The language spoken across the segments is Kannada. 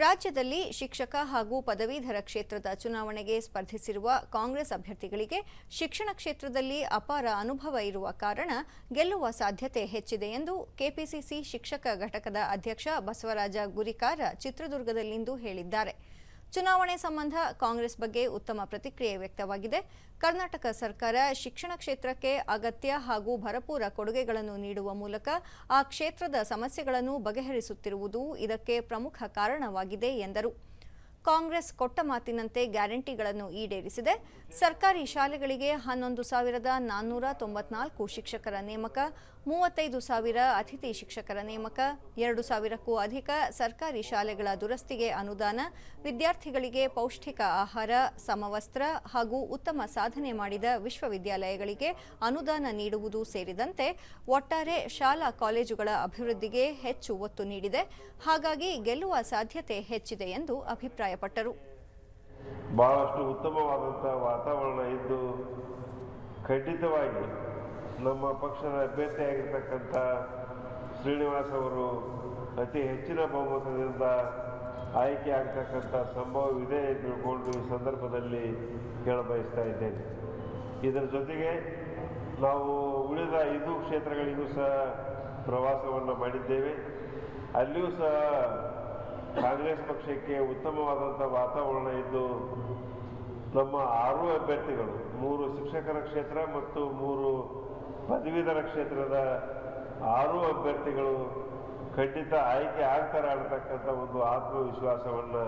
ರಾಜ್ಯದಲ್ಲಿ ಶಿಕ್ಷಕ ಹಾಗೂ ಪದವೀಧರ ಕ್ಷೇತ್ರದ ಚುನಾವಣೆಗೆ ಸ್ಪರ್ಧಿಸಿರುವ ಕಾಂಗ್ರೆಸ್ ಅಭ್ಯರ್ಥಿಗಳಿಗೆ ಶಿಕ್ಷಣ ಕ್ಷೇತ್ರದಲ್ಲಿ ಅಪಾರ ಅನುಭವ ಇರುವ ಕಾರಣ ಗೆಲ್ಲುವ ಸಾಧ್ಯತೆ ಹೆಚ್ಚಿದೆ ಎಂದು ಕೆಪಿಸಿಸಿ ಶಿಕ್ಷಕ ಘಟಕದ ಅಧ್ಯಕ್ಷ ಬಸವರಾಜ ಗುರಿಕಾರ ಚಿತ್ರದುರ್ಗದಲ್ಲಿಂದು ಹೇಳಿದ್ದಾರೆ. ಚುನಾವಣೆ ಸಂಬಂಧ ಕಾಂಗ್ರೆಸ್ ಬಗ್ಗೆ ಉತ್ತಮ ಪ್ರತಿಕ್ರಿಯೆ ವ್ಯಕ್ತವಾಗಿದೆ. ಕರ್ನಾಟಕ ಸರ್ಕಾರ ಶಿಕ್ಷಣ ಕ್ಷೇತ್ರಕ್ಕೆ ಅಗತ್ಯ ಹಾಗೂ ಭರಪೂರ ಕೊಡುಗೆಗಳನ್ನು ನೀಡುವ ಮೂಲಕ ಆ ಕ್ಷೇತ್ರದ ಸಮಸ್ಯೆಗಳನ್ನು ಬಗೆಹರಿಸುತ್ತಿರುವುದು ಇದಕ್ಕೆ ಪ್ರಮುಖ ಕಾರಣವಾಗಿದೆ ಎಂದರು. ಕಾಂಗ್ರೆಸ್ ಕೊಟ್ಟ ಮಾತಿನಂತೆ ಗ್ಯಾರಂಟಿಗಳನ್ನು ಈಡೇರಿಸಿದೆ. ಸರ್ಕಾರಿ ಶಾಲೆಗಳಿಗೆ ಹನ್ನೊಂದು ಸಾವಿರದ ನಾನ್ನೂರ ತೊಂಬತ್ನಾಲ್ಕು ಶಿಕ್ಷಕರ ನೇಮಕ, ಮೂವತ್ತೈದು ಸಾವಿರ ಅತಿಥಿ ಶಿಕ್ಷಕರ ನೇಮಕ, ಎರಡು ಸಾವಿರಕ್ಕೂ ಅಧಿಕ ಸರ್ಕಾರಿ ಶಾಲೆಗಳ ದುರಸ್ತಿಗೆ ಅನುದಾನ, ವಿದ್ಯಾರ್ಥಿಗಳಿಗೆ ಪೌಷ್ಟಿಕ ಆಹಾರ, ಸಮವಸ್ತ್ರ ಹಾಗೂ ಉತ್ತಮ ಸಾಧನೆ ಮಾಡಿದ ವಿಶ್ವವಿದ್ಯಾಲಯಗಳಿಗೆ ಅನುದಾನ ನೀಡುವುದು ಸೇರಿದಂತೆ ಒಟ್ಟಾರೆ ಶಾಲಾ ಕಾಲೇಜುಗಳ ಅಭಿವೃದ್ಧಿಗೆ ಹೆಚ್ಚು ಒತ್ತು ನೀಡಿದೆ. ಹಾಗಾಗಿ ಗೆಲ್ಲುವ ಸಾಧ್ಯತೆ ಹೆಚ್ಚಿದೆ ಎಂದು ಅಭಿಪ್ರಾಯಪಟ್ಟರು ಬಹಳಷ್ಟು ಉತ್ತಮವಾದಂಥ ವಾತಾವರಣ ಇದ್ದು ಖಂಡಿತವಾಗಿ ನಮ್ಮ ಪಕ್ಷದ ಅಭ್ಯರ್ಥಿಯಾಗಿರ್ತಕ್ಕಂಥ ಶ್ರೀನಿವಾಸ್ ಅವರು ಅತಿ ಹೆಚ್ಚಿನ ಬಹುಮತದಿಂದ ಆಯ್ಕೆ ಆಗ್ತಕ್ಕಂಥ ಸಂಭವವಿದೆ ತಿಳ್ಕೊಂಡು ಈ ಸಂದರ್ಭದಲ್ಲಿ ಕೇಳಬಯಸ್ತಾ ಇದ್ದೇನೆ. ಇದರ ಜೊತೆಗೆ ನಾವು ಉಳಿದ ಐದು ಕ್ಷೇತ್ರಗಳಿಗೂ ಸಹ ಪ್ರವಾಸವನ್ನು ಮಾಡಿದ್ದೇವೆ. ಅಲ್ಲಿಯೂ ಸಹ ಕಾಂಗ್ರೆಸ್ ಪಕ್ಷಕ್ಕೆ ಉತ್ತಮವಾದಂಥ ವಾತಾವರಣ ಇದ್ದು, ನಮ್ಮ ಆರು ಅಭ್ಯರ್ಥಿಗಳು, ಮೂರು ಶಿಕ್ಷಕರ ಕ್ಷೇತ್ರ ಮತ್ತು ಮೂರು ಪದವೀಧರ ಕ್ಷೇತ್ರದ ಆರು ಅಭ್ಯರ್ಥಿಗಳು ಖಂಡಿತ ಆಯ್ಕೆ ಆಗ್ತಾರೆ ಅನ್ನತಕ್ಕಂಥ ಒಂದು ಆತ್ಮವಿಶ್ವಾಸವನ್ನು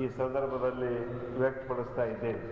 ಈ ಸಂದರ್ಭದಲ್ಲಿ ವ್ಯಕ್ತಪಡಿಸ್ತಾ ಇದ್ದೇನೆ